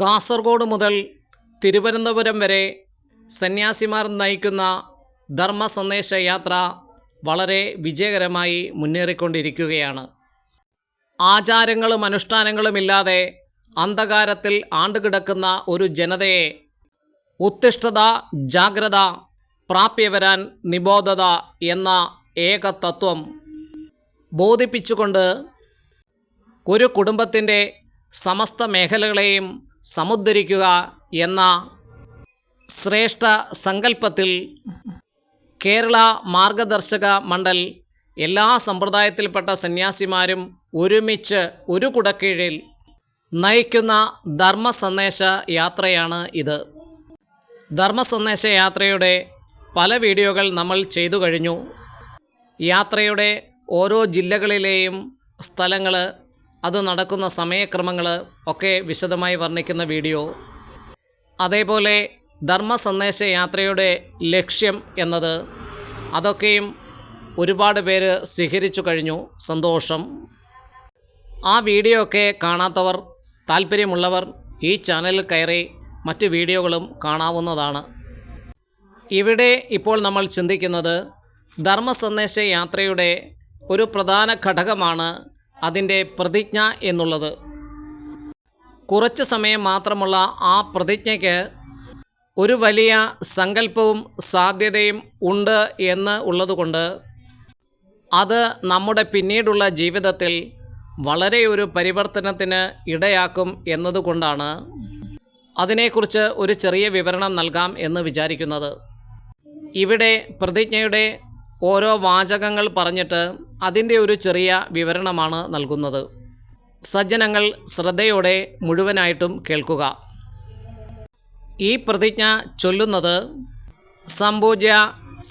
കാസർഗോഡ് മുതൽ തിരുവനന്തപുരം വരെ സന്യാസിമാർ നയിക്കുന്ന ധർമ്മ സന്ദേശ യാത്ര വളരെ വിജയകരമായി മുന്നേറിക്കൊണ്ടിരിക്കുകയാണ്. ആചാരങ്ങളും അനുഷ്ഠാനങ്ങളുമില്ലാതെ അന്ധകാരത്തിൽ ആണ്ടുകിടക്കുന്ന ഒരു ജനതയെ ഉത്തിഷ്ഠത ജാഗ്രത പ്രാപ്യവരാൻ നിബോധത എന്ന ഏകതത്വം ബോധിപ്പിച്ചുകൊണ്ട് ഒരു കുടുംബത്തിന്റെ സമസ്ത മേഖലകളെയും സമുദ്ധരിക്കുക എന്ന ശ്രേഷ്ഠ സങ്കല്പത്തിൽ കേരള മാർഗദർശക മണ്ഡൽ എല്ലാ സമ്പ്രദായത്തിൽപ്പെട്ട സന്യാസിമാരും ഒരുമിച്ച് ഒരു കുടക്കീഴിൽ നയിക്കുന്ന ധർമ്മ സന്ദേശ യാത്രയാണ് ഇത്. ധർമ്മ സന്ദേശ യാത്രയുടെ പല വീഡിയോകൾ നമ്മൾ ചെയ്തു കഴിഞ്ഞു. യാത്രയുടെ ഓരോ ജില്ലകളിലെയും സ്ഥലങ്ങൾ അത് നടക്കുന്ന സമയക്രമങ്ങൾ ഒക്കെ വിശദമായി വർണിക്കുന്ന വീഡിയോ. അതേപോലെ ധർമ്മ സന്ദേശ യാത്രയുടെ ലക്ഷ്യം എന്നത് അതൊക്കെയും ഒരുപാട് പേര് സ്വീകരിച്ചു കഴിഞ്ഞു. സന്തോഷം. ആ വീഡിയോ ഒക്കെ കാണാത്തവർ താല്പര്യമുള്ളവർ ഈ ചാനലിൽ കയറി മറ്റ് വീഡിയോകളും കാണാവുന്നതാണ്. ഇവിടെ ഇപ്പോൾ നമ്മൾ ചിന്തിക്കുന്നത് ധർമ്മ സന്ദേശ യാത്രയുടെ ഒരു പ്രധാന ഘടകമാണ് അതിന്റെ പ്രതിജ്ഞ എന്നുള്ളത്. കുറച്ച് സമയം മാത്രമുള്ള ആ പ്രതിജ്ഞയ്ക്ക് ഒരു വലിയ സങ്കല്പവും സാധ്യതയും ഉണ്ട് എന്ന് ഉള്ളതുകൊണ്ട് അത് നമ്മുടെ പിന്നീടുള്ള ജീവിതത്തിൽ വളരെ ഒരു പരിവർത്തനത്തിന് ഇടയാക്കും എന്നതുകൊണ്ടാണ് അതിനെക്കുറിച്ച് ഒരു ചെറിയ വിവരണം നൽകാം എന്ന് വിചാരിക്കുന്നത്. ഇവിടെ പ്രതിജ്ഞയുടെ ഓരോ വാചകങ്ങൾ പറഞ്ഞിട്ട് അതിന്റെ ഒരു ചെറിയ വിവരണമാണ് നൽകുന്നത്. സജ്ജനങ്ങൾ ശ്രദ്ധയോടെ മുഴുവനായിട്ടും കേൾക്കുക. ഈ പ്രതിജ്ഞ ചൊല്ലുന്നത് സമ്പൂജ്യ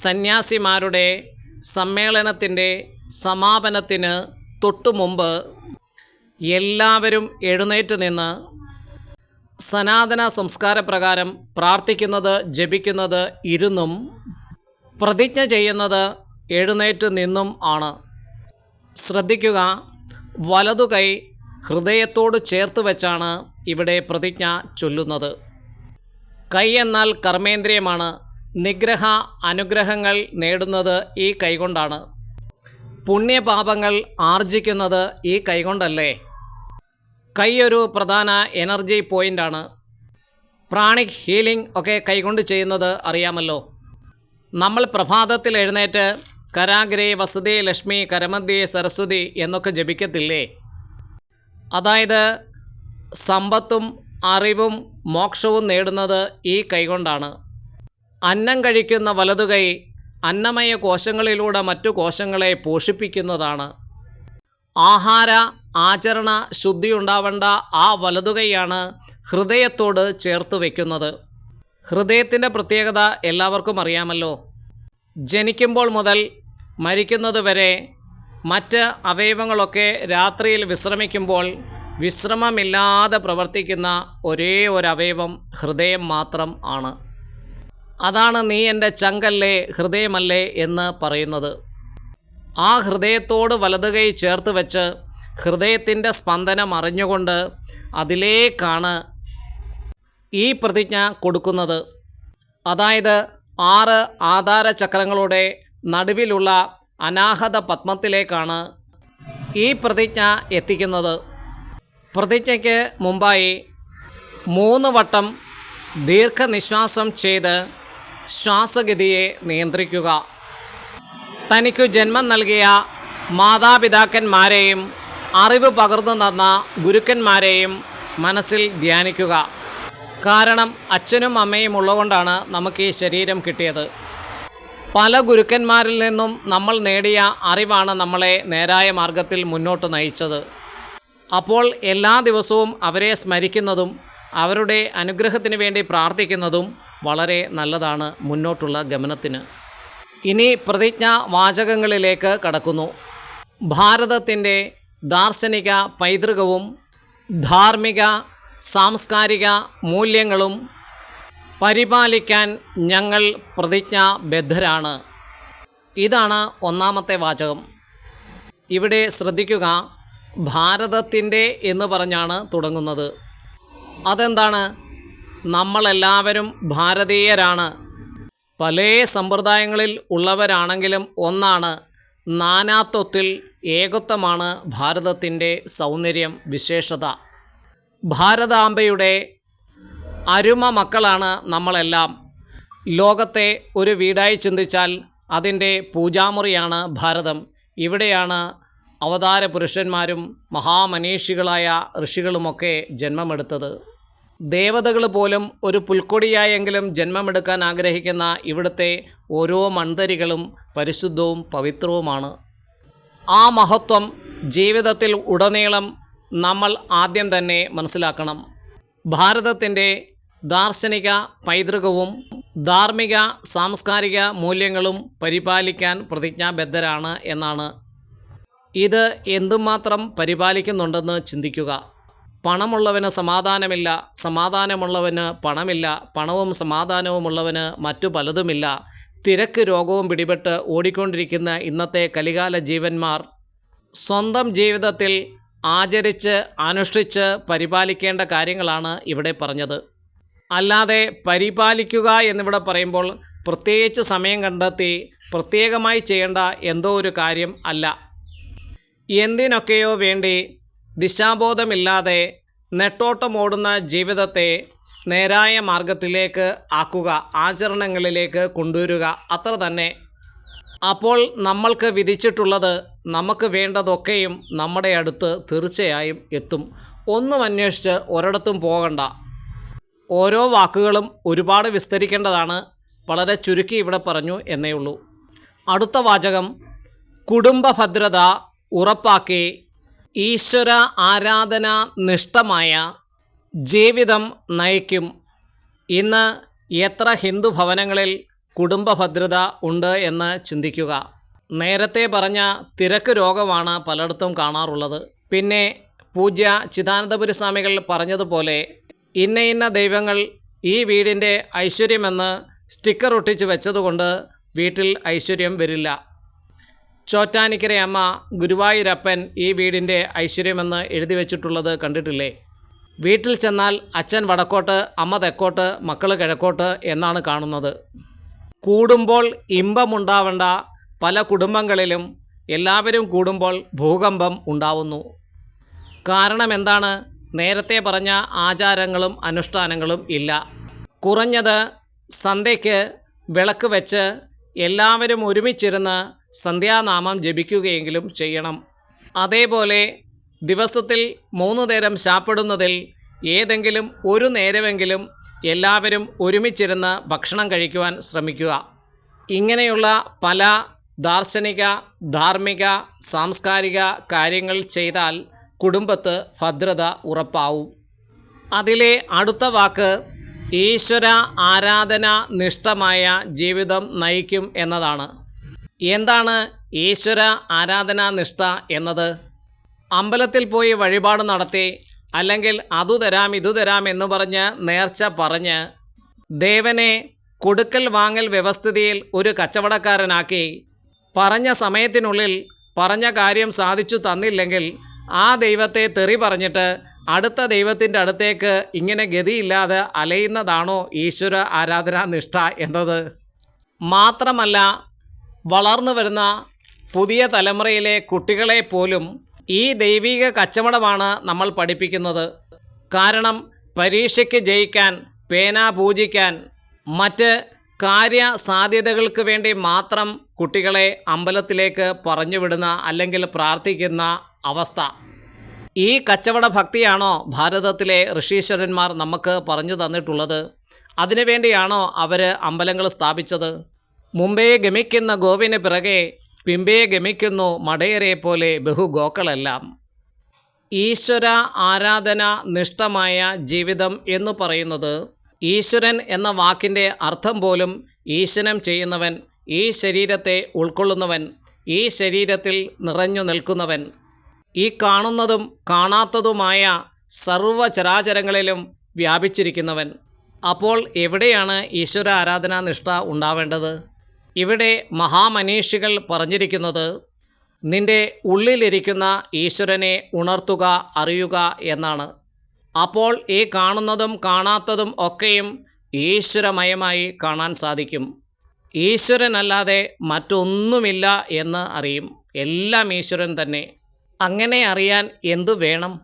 സന്യാസിമാരുടെ സമ്മേളനത്തിന്റെ സമാപനത്തിന് തൊട്ടു മുമ്പ് എല്ലാവരും എഴുന്നേറ്റ് നിന്ന് സനാതന സംസ്കാരപ്രകാരം പ്രാർത്ഥിക്കുന്നത് ജപിക്കുന്നത് ഇരുന്നും പ്രതിജ്ഞ ചെയ്യുന്നത് എഴുന്നേറ്റ് നിന്നും ആണ്. ശ്രദ്ധിക്കുക വലതു കൈ ഹൃദയത്തോട് ചേർത്ത് വെച്ചാണ് ഇവിടെ പ്രതിജ്ഞ ചൊല്ലുന്നത്. കൈ എന്നാൽ കർമ്മേന്ദ്രിയമാണ്. നിഗ്രഹ അനുഗ്രഹങ്ങൾ നേടുന്നത് ഈ കൈകൊണ്ടാണ് പുണ്യപാപങ്ങൾ ആർജിക്കുന്നത് ഈ കൈകൊണ്ടല്ലേ കൈയൊരു പ്രധാന എനർജി പോയിന്റാണ് പ്രാണിക് ഹീലിംഗ് ഒക്കെ കൈകൊണ്ട് ചെയ്യുന്നത് അറിയാമല്ലോ. നമ്മൾ പ്രഭാതത്തിൽ എഴുന്നേറ്റ് കരാഗ്രേ വസുദേ ലക്ഷ്മി കരമദ്യേ സരസ്വതി എന്നൊക്കെ ജപിക്കത്തില്ലേ? അതായത് സമ്പത്തും അറിവും മോക്ഷവും നേടുന്നത് ഈ കൈകൊണ്ടാണ് അന്നം കഴിക്കുന്ന വലതുകൈ അന്നമയ കോശങ്ങളിലൂടെ മറ്റു കോശങ്ങളെ പോഷിപ്പിക്കുന്നതാണ്. ആഹാര ആചരണ ശുദ്ധി ഉണ്ടാവേണ്ട ആ വലതുകൈയാണ് ഹൃദയത്തോട് ചേർത്ത് വയ്ക്കുന്നത് ഹൃദയത്തിന്റെ പ്രത്യേകത എല്ലാവർക്കും അറിയാമല്ലോ. ജനിക്കുമ്പോൾ മുതൽ മരിക്കുന്നത് വരെ മറ്റ് അവയവങ്ങളൊക്കെ രാത്രിയിൽ വിശ്രമിക്കുമ്പോൾ വിശ്രമമില്ലാതെ പ്രവർത്തിക്കുന്ന ഒരേ ഒരു അവയവം ഹൃദയം മാത്രം ആണ്. അതാണ് നീ എന്റെ ചങ്കല്ലേ ഹൃദയമല്ലേ എന്ന് പറയുന്നത്. ആ ഹൃദയത്തോട് വലതുകൈ ചേർത്ത് വെച്ച് ഹൃദയത്തിന്റെ സ്പന്ദനം അറിഞ്ഞുകൊണ്ട് അതിലേക്കാണ് ഈ പ്രതിജ്ഞ കൊടുക്കുന്നത്. അതായത് ആറ് ആധാര ചക്രങ്ങളുടെ നടുവിലുള്ള അനാഹത പത്മത്തിലേക്കാണ് ഈ പ്രതിജ്ഞ എത്തിക്കുന്നത്. പ്രതിജ്ഞയ്ക്ക് മുമ്പായി മൂന്ന് വട്ടം ദീർഘനിശ്വാസം ചെയ്ത് ശ്വാസഗതിയെ നിയന്ത്രിക്കുക. തനിക്കു ജന്മം നൽകിയ മാതാപിതാക്കന്മാരെയും അറിവ് പകർന്നു തന്ന ഗുരുക്കന്മാരെയും മനസ്സിൽ ധ്യാനിക്കുക. കാരണം അച്ഛനും അമ്മയും ഉള്ളതുകൊണ്ടാണ് നമുക്ക് ഈ ശരീരം കിട്ടിയത്. പല ഗുരുക്കന്മാരിൽ നിന്നും നമ്മൾ നേടിയ അറിവാണ് നമ്മളെ നേരായ മാർഗത്തിൽ മുന്നോട്ട് നയിച്ചത്. അപ്പോൾ എല്ലാ ദിവസവും അവരെ സ്മരിക്കുന്നതും അവരുടെ അനുഗ്രഹത്തിന് വേണ്ടി പ്രാർത്ഥിക്കുന്നതും വളരെ നല്ലതാണ് മുന്നോട്ടുള്ള ഗമനത്തിന്. ഇനി പ്രതിജ്ഞ വാചകങ്ങളിലേക്ക് കടക്കുന്നു. ഭാരതത്തിന്റെ ദാർശനിക പൈതൃകവും ധാർമ്മിക സാംസ്കാരിക മൂല്യങ്ങളും പരിപാലിക്കാൻ ഞങ്ങൾ പ്രതിജ്ഞാബദ്ധരാണ്. ഇതാണ് ഒന്നാമത്തെ വാചകം. ഇവിടെ ശ്രദ്ധിക്കുക ഭാരതത്തിന്റെ എന്ന് പറഞ്ഞാണ് തുടങ്ങുന്നത്. അതെന്താണ്? നമ്മളെല്ലാവരും ഭാരതീയരാണ്. പല സമ്പ്രദായങ്ങളിൽ ഉള്ളവരാണെങ്കിലും ഒന്നാണ് നാനാത്വത്തിൽ ഏകത്വമാണ് ഭാരതത്തിന്റെ സൗന്ദര്യം വിശേഷത. ഭാരതാംബയുടെ അരുമ മക്കളാണ് നമ്മളെല്ലാം. ലോകത്തെ ഒരു വീടായി ചിന്തിച്ചാൽ അതിന്റെ പൂജാമുറിയാണ് ഭാരതം. ഇവിടെയാണ് അവതാര പുരുഷന്മാരും മഹാമനീഷികളായ ഋഷികളുമൊക്കെ ജന്മമെടുത്തത്. ദേവതകൾ പോലും ഒരു പുൽക്കൊടിയായെങ്കിലും ജന്മമെടുക്കാൻ ആഗ്രഹിക്കുന്ന ഇവിടുത്തെ ഓരോ മൺതരികളും പരിശുദ്ധവും പവിത്രവുമാണ്. ആ മഹത്വം ജീവിതത്തിൽ ഉടനീളം നമ്മൾ ആദ്യം തന്നെ മനസ്സിലാക്കണം. ഭാരതത്തിന്റെ ദാർശനിക പൈതൃകവും ധാർമ്മിക സാംസ്കാരിക മൂല്യങ്ങളും പരിപാലിക്കാൻ പ്രതിജ്ഞാബദ്ധരാണ് എന്നാണ്. ഇത് എന്തുമാത്രം പരിപാലിക്കുന്നുണ്ടെന്ന് ചിന്തിക്കുക. പണമുള്ളവന് സമാധാനമില്ല സമാധാനമുള്ളവന് പണമില്ല പണവും സമാധാനവുമുള്ളവന് മറ്റു പലതുമില്ല. തിരക്ക് രോഗവും പിടിപെട്ട് ഓടിക്കൊണ്ടിരിക്കുന്ന ഇന്നത്തെ കലികാല ജീവന്മാർ സ്വന്തം ജീവിതത്തിൽ ആചരിച്ച് അനുഷ്ഠിച്ച് പരിപാലിക്കേണ്ട കാര്യങ്ങളാണ് ഇവിടെ പറഞ്ഞത്. അല്ലാതെ പരിപാലിക്കുക എന്നിവിടെ പറയുമ്പോൾ പ്രത്യേകിച്ച് സമയം കണ്ടെത്തി പ്രത്യേകമായി ചെയ്യേണ്ട എന്തോ ഒരു കാര്യം അല്ല. എന്തിനൊക്കെയോ വേണ്ടി ദിശാബോധമില്ലാതെ നെട്ടോട്ടമോടുന്ന ജീവിതത്തെ നേരായ മാർഗത്തിലേക്ക് ആക്കുക ആചരണങ്ങളിലേക്ക് കൊണ്ടുവരിക അത്ര തന്നെ. അപ്പോൾ നമ്മൾക്ക് വിധിച്ചിട്ടുള്ളത് നമുക്ക് വേണ്ടതൊക്കെയും നമ്മുടെ അടുത്ത് തീർച്ചയായും എത്തും. ഒന്നും അന്വേഷിച്ച് ഒരിടത്തും പോകണ്ട. ഓരോ വാക്കുകളും ഒരുപാട് വിസ്തരിക്കേണ്ടതാണ്. വളരെ ചുരുക്കി ഇവിടെ പറഞ്ഞു എന്നേ ഉള്ളൂ. അടുത്ത വാചകം കുടുംബഭദ്രത ഉറപ്പാക്കി ഈശ്വര ആരാധന നിഷ്ഠമായ ജീവിതം നയിക്കും. ഇന്ന് എത്ര ഹിന്ദു ഭവനങ്ങളിൽ കുടുംബഭദ്രത ഉണ്ട് എന്ന് ചിന്തിക്കുക. നേരത്തെ പറഞ്ഞ തിരക്ക് രോഗമാണ് പലയിടത്തും കാണാറുള്ളത്. പിന്നെ പൂജ്യ ചിദാനന്ദപുരി സ്വാമികൾ പറഞ്ഞതുപോലെ ഇന്ന ഇന്ന ദൈവങ്ങൾ ഈ വീടിന്റെ ഐശ്വര്യമെന്ന് സ്റ്റിക്കർ ഒട്ടിച്ച് വെച്ചതുകൊണ്ട് വീട്ടിൽ ഐശ്വര്യം വരില്ല. ചോറ്റാനിക്കരയമ്മ ഗുരുവായൂരപ്പൻ ഈ വീടിന്റെ ഐശ്വര്യമെന്ന് എഴുതി വെച്ചിട്ടുള്ളത് കണ്ടിട്ടില്ലേ? വീട്ടിൽ ചെന്നാൽ അച്ഛൻ വടക്കോട്ട് അമ്മ തെക്കോട്ട് മക്കൾ കിഴക്കോട്ട് എന്നാണ് കാണുന്നത്. കൂടുമ്പോൾ ഇമ്പമുണ്ടാവേണ്ട പല കുടുംബങ്ങളിലും എല്ലാവരും കൂടുമ്പോൾ ഭൂകമ്പം ഉണ്ടാവുന്നു. കാരണം എന്താണ്? നേരത്തെ പറഞ്ഞ ആചാരങ്ങളും അനുഷ്ഠാനങ്ങളും ഇല്ല. കുറഞ്ഞത് സന്ധ്യയ്ക്ക് വിളക്ക് വെച്ച് എല്ലാവരും ഒരുമിച്ചിരുന്ന് സന്ധ്യാനാമം ജപിക്കുകയെങ്കിലും ചെയ്യണം. അതേപോലെ ദിവസത്തിൽ മൂന്ന് നേരം ശാപ്പെടുന്നതിൽ ഏതെങ്കിലും ഒരു നേരമെങ്കിലും എല്ലാവരും ഒരുമിച്ചിരുന്ന് ഭക്ഷണം കഴിക്കുവാൻ ശ്രമിക്കുക. ഇങ്ങനെയുള്ള പല ദാർശനിക ധാർമ്മിക സാംസ്കാരിക കാര്യങ്ങൾ ചെയ്താൽ കുടുംബത്ത് ഭദ്രത ഉറപ്പാവും. അതിലെ അടുത്ത വാക്ക് ഈശ്വര ആരാധന നിഷ്ഠമായ ജീവിതം നയിക്കും എന്നതാണ്. എന്താണ് ഈശ്വര ആരാധനാ നിഷ്ഠ എന്നത്? അമ്പലത്തിൽ പോയി വഴിപാട് നടത്തി അല്ലെങ്കിൽ അതു തരാം ഇതു തരാം എന്ന് പറഞ്ഞ് നേർച്ച പറഞ്ഞ് ദേവനെ കൊടുക്കൽ വാങ്ങൽ വ്യവസ്ഥിതിയിൽ ഒരു കച്ചവടക്കാരനാക്കി. പറഞ്ഞ സമയത്തിനുള്ളിൽ പറഞ്ഞ കാര്യം സാധിച്ചു തന്നില്ലെങ്കിൽ ആ ദൈവത്തെ തെറി പറഞ്ഞിട്ട് അടുത്ത ദൈവത്തിന്റെ അടുത്തേക്ക് ഇങ്ങനെ ഗതിയില്ലാതെ അലയുന്നതാണോ ഈശ്വര ആരാധനാ നിഷ്ഠ എന്നത്? മാത്രമല്ല വളർന്നു വരുന്ന പുതിയ തലമുറയിലെ കുട്ടികളെ പോലും ഈ ദൈവിക കച്ചവടമാണ് നമ്മൾ പഠിപ്പിക്കുന്നത്. കാരണം പരീക്ഷയ്ക്ക് ജയിക്കാൻ പേന പൂജിക്കാൻ മറ്റ് കാര്യ സാധ്യതകൾക്ക് വേണ്ടി മാത്രം കുട്ടികളെ അമ്പലത്തിലേക്ക് പറഞ്ഞുവിടുന്ന അല്ലെങ്കിൽ പ്രാർത്ഥിക്കുന്ന അവസ്ഥ. ഈ കച്ചവട ഭക്തിയാണോ ഭാരതത്തിലെ ഋഷീശ്വരന്മാർ നമുക്ക് പറഞ്ഞു തന്നിട്ടുള്ളത്? അതിനുവേണ്ടിയാണോ അവർ അമ്പലങ്ങൾ സ്ഥാപിച്ചത്? മുമ്പേ ഗമിക്കുന്ന ഗോവിന് പിറകെ പിമ്പയെ ഗമിക്കുന്നു മടയരെ പോലെ ബഹുഗോക്കളെല്ലാം ഈശ്വര ആരാധന നിഷ്ഠമായ ജീവിതം എന്ന് പറയുന്നത് ഈശ്വരൻ എന്ന വാക്കിന്റെ അർത്ഥം പോലും ഈശ്വരം ചെയ്യുന്നവൻ ഈ ശരീരത്തെ ഉൾക്കൊള്ളുന്നവൻ ഈ ശരീരത്തിൽ നിറഞ്ഞു നിൽക്കുന്നവൻ. ഈ കാണുന്നതും കാണാത്തതുമായ സർവചരാചരങ്ങളിലും വ്യാപിച്ചിരിക്കുന്നവൻ. അപ്പോൾ എവിടെയാണ് ഈശ്വര ആരാധനാ നിഷ്ഠ ഉണ്ടാവേണ്ടത്? ഇവിടെ മഹാമനീഷികൾ പറഞ്ഞിരിക്കുന്നത് നിന്റെ ഉള്ളിലിരിക്കുന്ന ഈശ്വരനെ ഉണർത്തുക അറിയുക എന്നാണ്. അപ്പോൾ ഈ കാണുന്നതും കാണാത്തതും ഒക്കെയും ഈശ്വരമയമായി കാണാൻ സാധിക്കും. ഈശ്വരനല്ലാതെ മറ്റൊന്നുമില്ല എന്ന് അറിയും. എല്ലാം ഈശ്വരൻ തന്നെ. അങ്ങനെ അറിയാൻ എന്തു വേണം?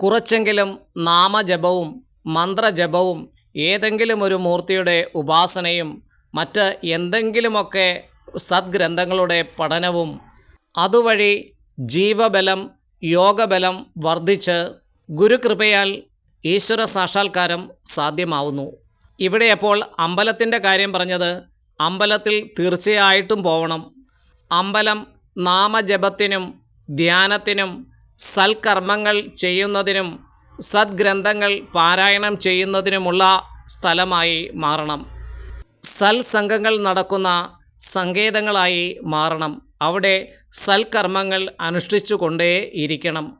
കുറച്ചെങ്കിലും നാമജപവും മന്ത്രജപവും ഏതെങ്കിലും ഒരു മൂർത്തിയുടെ ഉപാസനയും മറ്റ് എന്തെങ്കിലുമൊക്കെ സദ്ഗ്രന്ഥങ്ങളുടെ പഠനവും അതുവഴി ജീവബലം യോഗബലം വർദ്ധിച്ച് ഗുരുകൃപയാൽ ഈശ്വര സാക്ഷാത്കാരം സാധ്യമാവുന്നു. ഇവിടെ അപ്പോൾ അമ്പലത്തിന്റെ കാര്യം പറഞ്ഞത് അമ്പലത്തിൽ തീർച്ചയായിട്ടും പോകണം അമ്പലം നാമജപത്തിനും ധ്യാനത്തിനും സൽക്കർമ്മങ്ങൾ ചെയ്യുന്നതിനും സദ്ഗ്രന്ഥങ്ങൾ പാരായണം ചെയ്യുന്നതിനുമുള്ള സ്ഥലമായി മാറണം. സൽസംഘങ്ങൾ നടക്കുന്ന സങ്കേതങ്ങളായി മാറണം. അവിടെ സൽക്കർമ്മങ്ങൾ അനുഷ്ഠിച്ചുകൊണ്ടേ ഇരിക്കണം.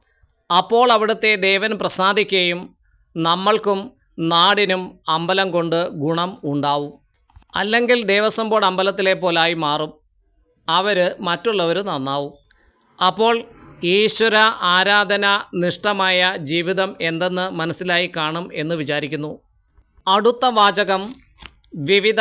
അപ്പോൾ അവിടുത്തെ ദേവൻ പ്രസാദിക്കുകയും നമ്മൾക്കും നാടിനും അമ്പലം കൊണ്ട് ഗുണം ഉണ്ടാവും. അല്ലെങ്കിൽ ദേവസ്വം ബോർഡ് അമ്പലത്തിലെ പോലായി മാറും. അവർ മറ്റുള്ളവർ നന്നാവും. അപ്പോൾ ഈശ്വര ആരാധന നിഷ്ഠമായ ജീവിതം എന്തെന്ന് മനസ്സിലായി കാണും എന്ന് വിചാരിക്കുന്നു. അടുത്ത വാചകം വിവിധ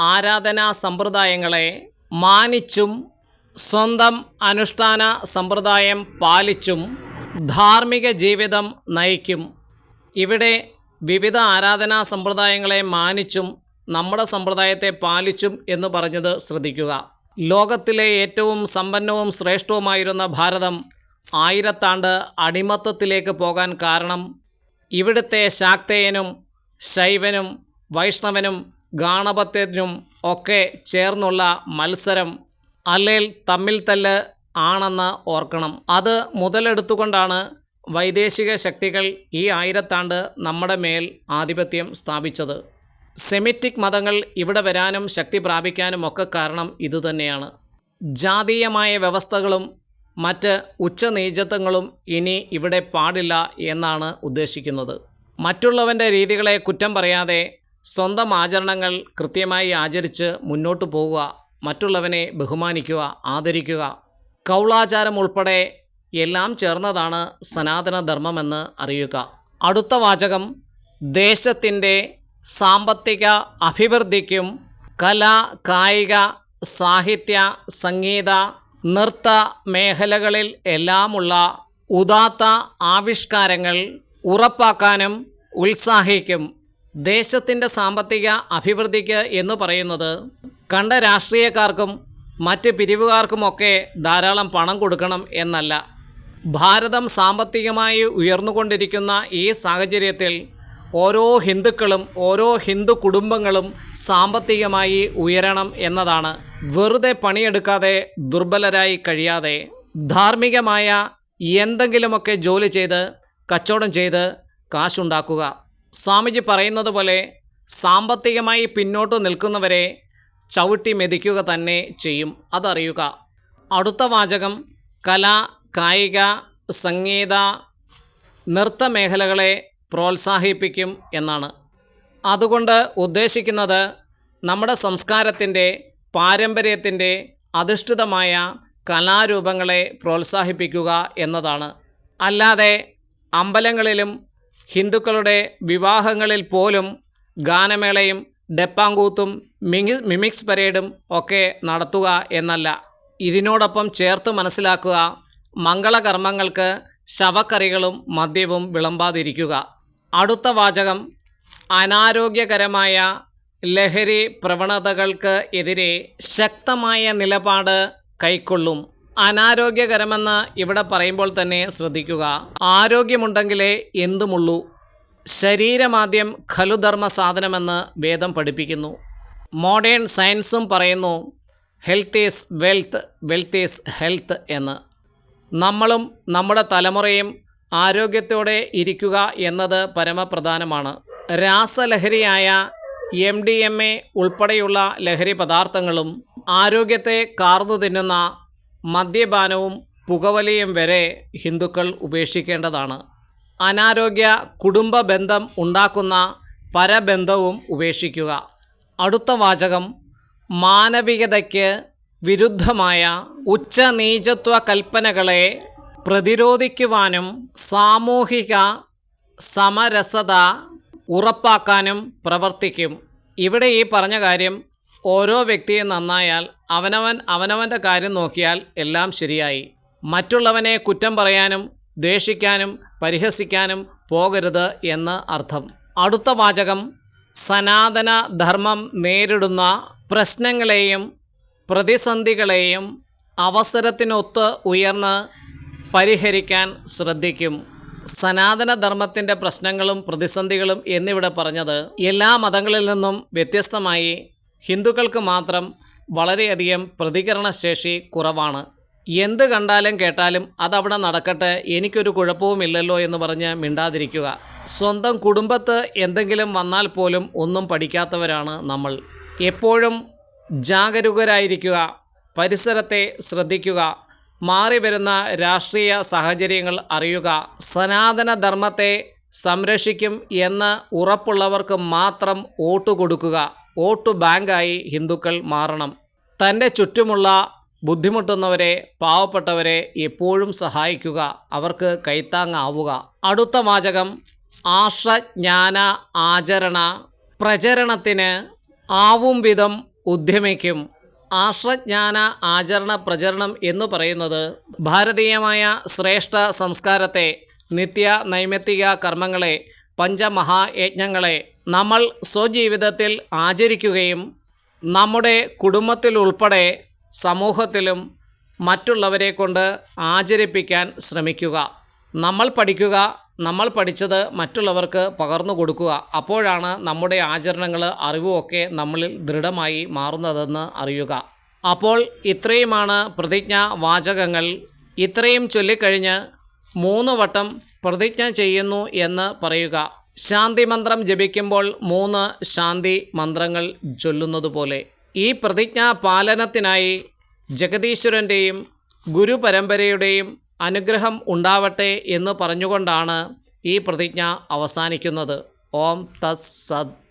ആരാധനാ സമ്പ്രദായങ്ങളെ മാനിച്ചും സ്വന്തം അനുഷ്ഠാന സമ്പ്രദായം പാലിച്ചും ധാർമ്മിക ജീവിതം നയിക്കും. ഇവിടെ വിവിധ ആരാധനാ സമ്പ്രദായങ്ങളെ മാനിച്ചും നമ്മുടെ സമ്പ്രദായത്തെ പാലിച്ചും എന്ന് പറഞ്ഞത് ശ്രദ്ധിക്കുക. ലോകത്തിലെ ഏറ്റവും സമ്പന്നവും ശ്രേഷ്ഠവുമായിരുന്ന ഭാരതം ആയിരത്താണ്ട് അടിമത്തത്തിലേക്ക് പോകാൻ കാരണം ഇവിടുത്തെ ശാക്തേയനും ശൈവനും വൈഷ്ണവനും ഗാണപത്യനും ഒക്കെ ചേർന്നുള്ള മത്സരം അല്ലേൽ തമ്മിൽ തല്ല് ആണെന്ന് ഓർക്കണം. അത് മുതലെടുത്തുകൊണ്ടാണ് വൈദേശിക ശക്തികൾ ഈ ആയിരത്താണ്ട് നമ്മുടെ മേൽ ആധിപത്യം സ്ഥാപിച്ചത്. സെമിറ്റിക് മതങ്ങൾ ഇവിടെ വരാനും ശക്തി പ്രാപിക്കാനും ഒക്കെ കാരണം ഇതുതന്നെയാണ് ജാതീയമായ വ്യവസ്ഥകളും മറ്റ് ഉച്ചനീചത്വങ്ങളും ഇനി ഇവിടെ പാടില്ല എന്നാണ് ഉദ്ദേശിക്കുന്നത്. മറ്റുള്ളവന്റെ രീതികളെ കുറ്റം പറയാതെ സ്വന്തം ആചരണങ്ങൾ കൃത്യമായി ആചരിച്ച് മുന്നോട്ട് പോവുക മറ്റുള്ളവനെ ബഹുമാനിക്കുക ആദരിക്കുക. കൗളാചാരം ഉൾപ്പെടെ എല്ലാം ചേർന്നതാണ് സനാതനധർമ്മമെന്ന് അറിയുക. അടുത്ത വാചകം ദേശത്തിന്റെ സാമ്പത്തിക അഭിവൃദ്ധിക്കും കല കായിക സാഹിത്യ സംഗീത നൃത്ത മേഖലകളിൽ എല്ലാമുള്ള ഉദാത്ത ആവിഷ്കാരങ്ങൾ ഉറപ്പാക്കാനും ഉത്സാഹിക്കും. ദേശത്തിന്റെ സാമ്പത്തിക അഭിവൃദ്ധിക്ക് എന്ന് പറയുന്നത് കണ്ട രാഷ്ട്രീയക്കാർക്കും മറ്റ് പിരിവുകാർക്കുമൊക്കെ ധാരാളം പണം കൊടുക്കണം എന്നല്ല. ഭാരതം സാമ്പത്തികമായി ഉയർന്നുകൊണ്ടിരിക്കുന്ന ഈ സാഹചര്യത്തിൽ ഓരോ ഹിന്ദുക്കളും ഓരോ ഹിന്ദു കുടുംബങ്ങളും സാമ്പത്തികമായി ഉയരണം എന്നതാണ് വെറുതെ പണിയെടുക്കാതെ ദുർബലരായി കഴിയാതെ ധാർമ്മികമായ എന്തെങ്കിലുമൊക്കെ ജോലി ചെയ്ത് കച്ചവടം ചെയ്ത് കാശുണ്ടാക്കുക. സ്വാമിജി പറയുന്നത് പോലെ സാമ്പത്തികമായി പിന്നോട്ട് നിൽക്കുന്നവരെ ചവിട്ടി മെതിക്കുക തന്നെ ചെയ്യും. അതറിയുക. അടുത്ത വാചകം കല കായിക സംഗീത നൃത്ത മേഖലകളെ പ്രോത്സാഹിപ്പിക്കും എന്നാണ്. അതുകൊണ്ട് ഉദ്ദേശിക്കുന്നത് നമ്മുടെ സംസ്കാരത്തിന്റെ പാരമ്പര്യത്തിന്റെ അധിഷ്ഠിതമായ കലാരൂപങ്ങളെ പ്രോത്സാഹിപ്പിക്കുക എന്നതാണ്. അല്ലാതെ അമ്പലങ്ങളിലും ഹിന്ദുക്കളുടെ വിവാഹങ്ങളിൽ പോലും ഗാനമേളയും ഡെപ്പാങ്കൂത്തും മിങ്ങി മിമിക്സ് പരേഡും ഒക്കെ നടത്തുക എന്നല്ല. ഇതിനോടൊപ്പം ചേർത്ത് മനസ്സിലാക്കുക മംഗളകർമ്മങ്ങൾക്ക് ശവക്കറികളും മദ്യവും വിളമ്പാതിരിക്കുക. അടുത്ത വാചകം അനാരോഗ്യകരമായ ലഹരി പ്രവണതകൾക്ക് എതിരെ ശക്തമായ നിലപാട് കൈക്കൊള്ളും. അനാരോഗ്യകരമെന്ന് ഇവിടെ പറയുമ്പോൾ തന്നെ ശ്രദ്ധിക്കുക. ആരോഗ്യമുണ്ടെങ്കിലേ എന്തുമുള്ളൂ. ശരീരമാദ്യം ഖലുധർമ്മ സാധനമെന്ന് വേദം പഠിപ്പിക്കുന്നു. മോഡേൺ സയൻസും പറയുന്നു health is wealth wealth is health എന്ന്. നമ്മളും നമ്മുടെ തലമുറയും ആരോഗ്യത്തോടെ ഇരിക്കുക എന്നത് പരമപ്രധാനമാണ്. രാസലഹരിയായ എം ഡി എം എ ഉൾപ്പെടെയുള്ള ലഹരി പദാർത്ഥങ്ങളും ആരോഗ്യത്തെ കാർന്നു തിന്നുന്ന മദ്യപാനവും പുകവലിയും വരെ ഹിന്ദുക്കൾ ഉപേക്ഷിക്കേണ്ടതാണ്. അനാരോഗ്യ കുടുംബ ബന്ധം ഉണ്ടാക്കുന്ന പരബന്ധവും ഉപേക്ഷിക്കുക. അടുത്ത വാചകം മാനവികതയ്ക്ക് വിരുദ്ധമായ ഉച്ചനീചത്വ കൽപ്പനകളെ പ്രതിരോധിക്കുവാനും സാമൂഹിക സമരസത ഉറപ്പാക്കാനും പ്രവർത്തിക്കും. ഇവിടെ ഈ പറഞ്ഞ കാര്യം ഓരോ വ്യക്തിയും നന്നായാൽ അവനവൻ അവനവന്റെ കാര്യം നോക്കിയാൽ എല്ലാം ശരിയായി. മറ്റുള്ളവനെ കുറ്റം പറയാനും ദ്വേഷിക്കാനും പരിഹസിക്കാനും പോകരുത് എന്ന് അർത്ഥം. അടുത്ത വാചകം സനാതന ധർമ്മം നേരിടുന്ന പ്രശ്നങ്ങളെയും പ്രതിസന്ധികളെയും അവസരത്തിനൊത്ത് ഉയർന്ന് പരിഹരിക്കാൻ ശ്രദ്ധിക്കും. സനാതനധർമ്മത്തിന്റെ പ്രശ്നങ്ങളും പ്രതിസന്ധികളും എന്നിവിടെ പറഞ്ഞത് എല്ലാ മതങ്ങളിൽ നിന്നും വ്യത്യസ്തമായി ഹിന്ദുക്കൾക്ക് മാത്രം വളരെയധികം പ്രതികരണശേഷി കുറവാണ്. എന്ത് കണ്ടാലും കേട്ടാലും അതവിടെ നടക്കട്ടെ എനിക്കൊരു കുഴപ്പവുമില്ലല്ലോ എന്ന് പറഞ്ഞ് മിണ്ടാതിരിക്കുക. സ്വന്തം കുടുംബത്ത് എന്തെങ്കിലും വന്നാൽ പോലും ഒന്നും പഠിക്കാത്തവരാണ് നമ്മൾ. എപ്പോഴും ജാഗരൂകരായിരിക്കുക പരിസരത്തെ ശ്രദ്ധിക്കുക മാറി വരുന്ന രാഷ്ട്രീയ സാഹചര്യങ്ങൾ അറിയുക. സനാതനധർമ്മത്തെ സംരക്ഷിക്കും എന്ന് ഉറപ്പുള്ളവർക്ക് മാത്രം വോട്ട് കൊടുക്കുക. വോട്ട് ബാങ്കായി ഹിന്ദുക്കൾ മാറണം. തന്റെ ചുറ്റുമുള്ള ബുദ്ധിമുട്ടുന്നവരെ പാവപ്പെട്ടവരെ എപ്പോഴും സഹായിക്കുക. അവർക്ക് കൈത്താങ്ങാവുക. അടുത്ത വാചകം ആർഷജ്ഞാന ആചരണ പ്രചരണത്തിന് ആവും വിധം ഉദ്യമിക്കും. ആർഷജ്ഞാന ആചരണ പ്രചരണം എന്ന് പറയുന്നത് ഭാരതീയമായ ശ്രേഷ്ഠ സംസ്കാരത്തെ നിത്യ നൈമിത്തിക കർമ്മങ്ങളെ പഞ്ചമഹായജ്ഞങ്ങളെ നമ്മൾ സ്വജീവിതത്തിൽ ആചരിക്കുകയും നമ്മുടെ കുടുംബത്തിലുൾപ്പെടെ സമൂഹത്തിലും മറ്റുള്ളവരെ കൊണ്ട് ആചരിപ്പിക്കാൻ ശ്രമിക്കുക. നമ്മൾ പഠിക്കുക നമ്മൾ പഠിച്ചത് മറ്റുള്ളവർക്ക് പകർന്നു കൊടുക്കുക. അപ്പോഴാണ് നമ്മുടെ ആചരണങ്ങൾ അറിവുമൊക്കെ നമ്മളിൽ ദൃഢമായി മാറുന്നതെന്ന് അറിയുക. അപ്പോൾ ഇത്രയുമാണ് പ്രതിജ്ഞാ വാചകങ്ങൾ ഇത്രയും ചൊല്ലിക്കഴിഞ്ഞ് മൂന്ന് വട്ടം പ്രതിജ്ഞ ചെയ്യുന്നു എന്ന് പറയുക. ശാന്തി മന്ത്രം ജപിക്കുമ്പോൾ മൂന്ന് ശാന്തി മന്ത്രങ്ങൾ ചൊല്ലുന്നത് പോലെ ഈ പ്രതിജ്ഞാ പാലനത്തിനായി ജഗദീശ്വരന്റെയും ഗുരുപരമ്പരയുടെയും അനുഗ്രഹം ഉണ്ടാവട്ടെ എന്ന് പറഞ്ഞുകൊണ്ടാണ് ഈ പ്രതിജ്ഞ അവസാനിക്കുന്നത്. ഓം തസ് സത്